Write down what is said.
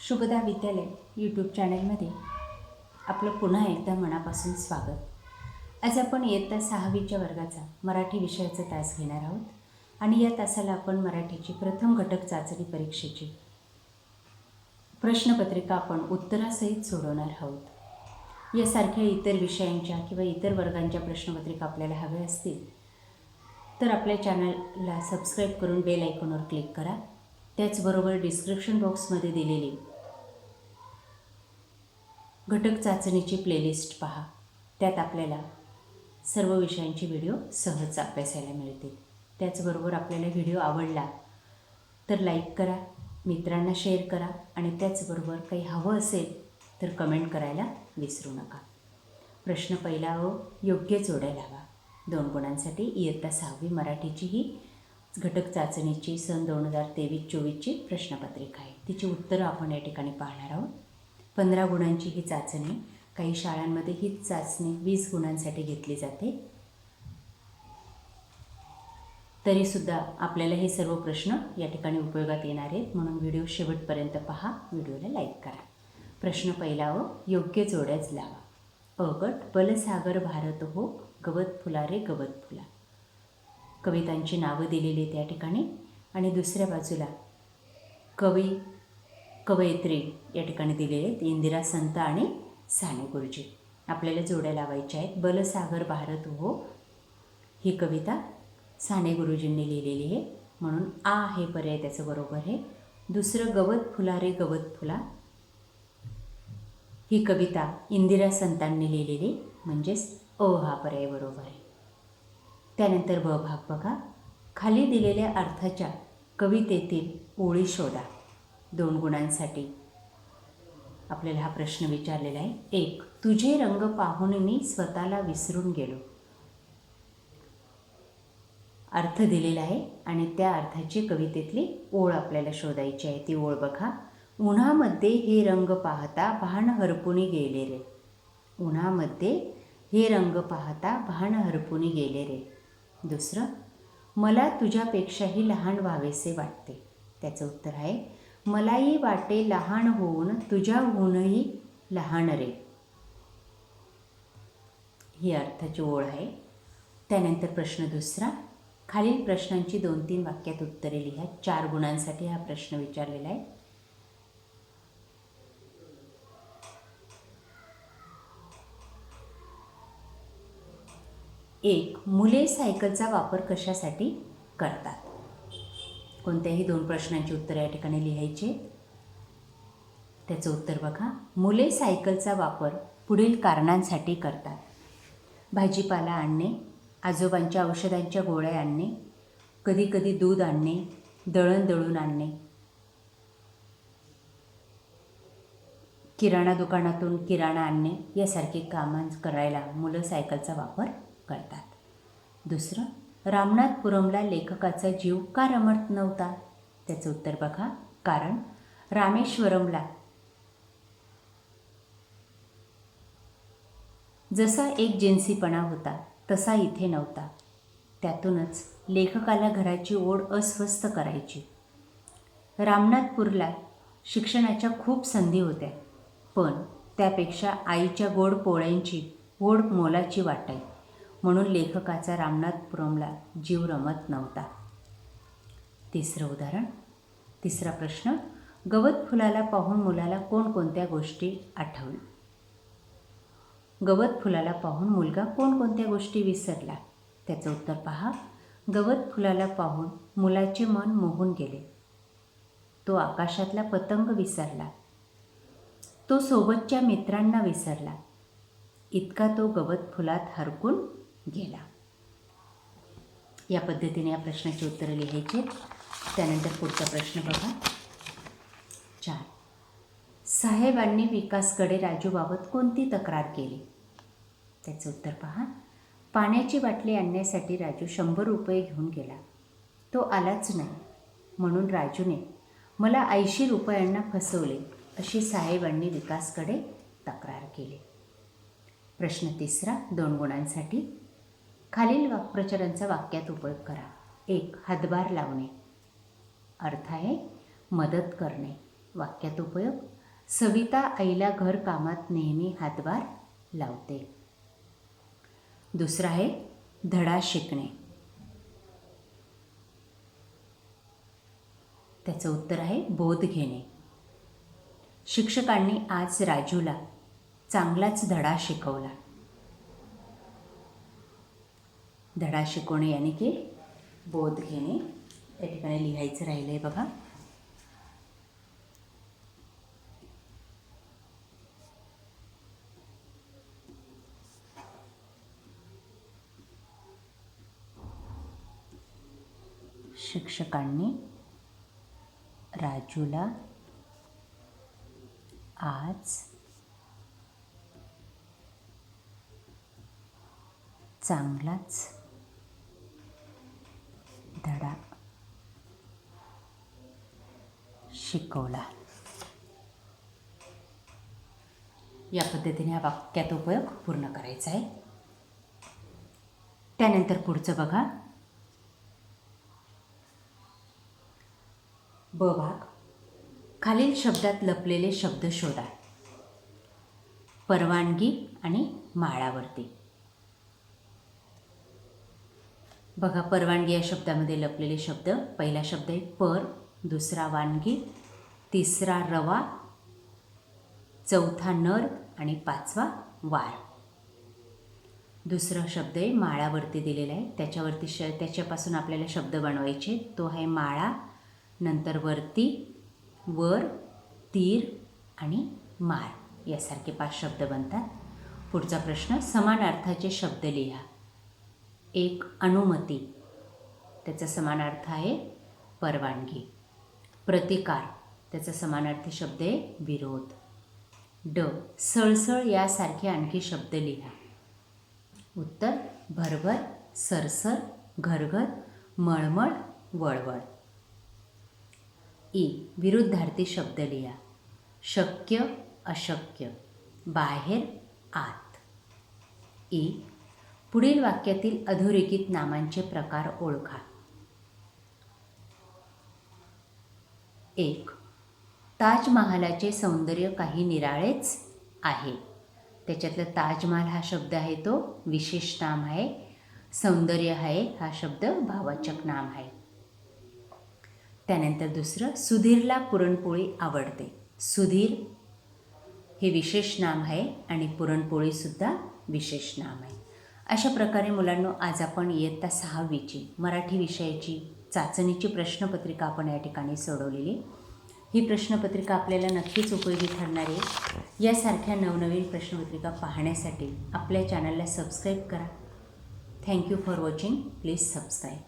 शुभदा विद्यालय यूट्यूब चॅनलमध्ये आपलं पुन्हा एकदा मनापासून स्वागत. आज आपण इयत्ता सहावीच्या वर्गाचा मराठी विषयाचा तास घेणार आहोत आणि या तासाला आपण मराठीची प्रथम घटक चाचणी परीक्षेची प्रश्नपत्रिका आपण उत्तरासहित सोडवणार आहोत. यासारख्या इतर विषयांच्या किंवा इतर वर्गांच्या प्रश्नपत्रिका आपल्याला हव्या असतील तर आपल्या चॅनलला सबस्क्राईब करून बेल आयकॉनवर क्लिक करा. त्याचबरोबर डिस्क्रिप्शन बॉक्समध्ये दिलेली. घटक चाचणीची प्लेलिस्ट पहा. त्यात आपल्याला सर्व विषयांचे व्हिडिओ सहज अभ्यासायला मिळतील. त्याचबरोबर आपल्याला व्हिडिओ आवडला तर लाईक करा मित्रांना शेअर करा आणि त्याचबरोबर काही हवं असेल तर कमेंट करायला विसरू नका. प्रश्न पहिला व योग्य जोड्या लावा. दोन गुणांसाठी इयत्ता सहावी मराठीची ही घटक चाचणीची सन दोन हजार तेवीस चोवीसची प्रश्नपत्रिका आहे. तिची उत्तरं आपण या ठिकाणी पाहणार आहोत. पंधरा गुणांची ही चाचणी काही शाळांमध्ये हीच चाचणी वीस गुणांसाठी घेतली जाते. तरीसुद्धा आपल्याला हे सर्व प्रश्न या ठिकाणी उपयोगात येणार आहेत. म्हणून व्हिडिओ शेवटपर्यंत पहा. व्हिडिओला लाईक करा. प्रश्न पहिला व योग्य जोड्याच लावा. अ गट बलसागर भारत हो गवत फुला रे गवत फुला. कवितांची नावं दिलेली आहेत ठिकाणी. आणि दुसऱ्या बाजूला कवी कवयित्री या ठिकाणी दिलेले आहेत इंदिरा संत आणि साने गुरुजी. आपल्याला जोड्या लावायच्या आहेत. बलसागर भारत हो ही कविता साने गुरुजींनी लिहिलेली आहे. म्हणून आ हे पर्याय त्याचं बरोबर आहे. दुसरं गवत फुला रे गवत फुला. ही कविता इंदिरा संतांनी लिहिलेली म्हणजेच अ हा पर्याय बरोबर आहे. त्यानंतर ब भाग बघा. खाली दिलेल्या अर्थाच्या कवितेतील ओळी शोधा. दोन गुणांसाठी. आपल्याला हा प्रश्न विचारलेला आहे. एक तुझे रंग पाहून मी स्वतःला विसरून गेलो. अर्थ दिलेला आहे आणि त्या अर्थाची कवितेतली ओळ आपल्याला शोधायची आहे. ती ओळ बघा. उन्हामध्ये हे रंग पाहता भान हरपुनी गेले रे. उन्हामध्ये हे रंग पाहता भान हरपुनी गेले रे. दुसरं मला तुझ्यापेक्षाही लहान व्हावेसे वाटते. त्याचं उत्तर आहे मलाही वाटे लहान होऊन तुझ्याहूनही लहान रे. ही अर्थाची ओळ आहे. त्यानंतर प्रश्न दुसरा खालील प्रश्नांची दोन तीन वाक्यात उत्तरे लिहा. चार गुणांसाठी हा प्रश्न विचारलेला आहे. एक मुले सायकलचा वापर कशासाठी करतात? कोणत्याही दोन प्रश्नांची उत्तरं या ठिकाणी लिहायची त्याचं उत्तर बघा. मुले सायकलचा वापर पुढील कारणांसाठी करतात. भाजीपाला आणणे आजोबांच्या औषधांच्या गोळ्या आणणे कधीकधी दूध आणणे दळण दळून आणणे. किराणा दुकानातून किराणा आणणे यासारखी कामं करायला मुलं सायकलचा वापर करतात. दुसरं रामनाथपुरमला लेखकाचा जीव का रमत नव्हता? त्याचं उत्तर बघा. कारण रामेश्वरमला जसा एक जिन्सीपणा होता तसा इथे नव्हता. त्यातूनच लेखकाला घराची ओढ अस्वस्थ करायची. रामनाथपूरला शिक्षणाच्या खूप संधी होत्या पण त्यापेक्षा आईच्या गोड पोळ्यांची ओढ मोलाची वाटाय म्हणून लेखकाचा रामनाथपुरमला जीव रमत नव्हता. तिसरं उदाहरण तिसरा प्रश्न गवत फुलाला पाहून मुलाला कोणकोणत्या गोष्टी आठवल? गवत फुलाला पाहून मुलगा कोणकोणत्या गोष्टी विसरला? त्याचं उत्तर पहा गवत फुलाला पाहून मुलाचे मन मोहून गेले. तो आकाशातला पतंग विसरला. तो सोबतच्या मित्रांना विसरला. इतका तो गवत फुलात हरकून गेला. या पद्धतीने या प्रश्नाची उत्तरं लिहायची. त्यानंतर पुढचा प्रश्न बघा. चार. साहेबांनी विकासकडे राजूबाबत कोणती तक्रार केली? त्याचं उत्तर पहा. पाण्याची बाटली आणण्यासाठी राजू शंभर रुपये घेऊन गेला. तो आलाच नाही. म्हणून राजूने मला ऐंशी रुपयांना फसवले अशी साहेबांनी विकासकडे तक्रार केली. प्रश्न तिसरा दोन गुणांसाठी. खालील वाक्प्रचारांचा वाक्यात उपयोग करा. एक हातभार लावणे. अर्थ आहे मदत करणे. वाक्यात उपयोग सविता आईला घरकामात नेहमी हातभार लावते. दुसरा आहे धडा शिकणे. त्याचं उत्तर आहे बोध घेणे. शिक्षकांनी आज राजूला चांगलाच धडा शिकवला. धडा शिकवणे याने की बोध घेणे. या ठिकाणी लिहायचं राहिलं आहे बघा. शिक्षकांनी राजूला आज चांगलाच धडा. शिकवला. या पद्धतीने हा वाक्यात उपयोग पूर्ण करायचा आहे. त्यानंतर पुढचं बघा. ब भाग. खालील शब्दात लपलेले शब्द शोधा. परवानगी आणि माळावरती. बघा परवानगी या शब्दामध्ये लपलेले शब्द. पहिला शब्द आहे पर दुसरा वानगी तिसरा रवा चौथा नर आणि पाचवा वार दुसरा शब्द आहे माळावरती दिलेला आहे. त्याच्यावरती श त्याच्यापासून आपल्याला शब्द बनवायचे. तो आहे माळा नंतर वरती वर तीर आणि माळ. यासारखे पाच शब्द बनतात. पुढचा प्रश्न समान अर्थाचे शब्द लिहा. एक अनुमती. त्याचा समानार्थ आहे परवानगी. प्रतिकार. त्याचा समानार्थी शब्द आहे विरोध. ड. सळसळ यासारखे आणखी शब्द लिहा. उत्तर भरभर सरसर घरघर मळमळ वळवळ. ई. विरुद्धार्थी शब्द लिहा. शक्य अशक्य. बाहेर आत. ई. पुढील वाक्यातील अधोरेखित नामांचे प्रकार ओळखा. एक ताजमहालाचे सौंदर्य काही निराळेच आहे. त्याच्यातलं ताजमहाल हा शब्द आहे तो विशेष नाम आहे. सौंदर्य आहे हा शब्द भावाचक नाम आहे. त्यानंतर दुसरं सुधीरला पुरणपोळी आवडते. सुधीर हे विशेष नाम आहे आणि पुरणपोळीसुद्धा विशेष नाम आहे. अशा प्रकारे मुलांनो आज आपण इयत्ता सहावीची मराठी विषयाची चाचणीची प्रश्नपत्रिका आपण या ठिकाणी सोडवलेली. ही प्रश्नपत्रिका आपल्याला नक्कीच उपयोगी ठरणार आहे. यासारख्या नवनवीन प्रश्नपत्रिका पाहण्यासाठी आपल्या चॅनलला सबस्क्राईब करा. Thank you for watching please subscribe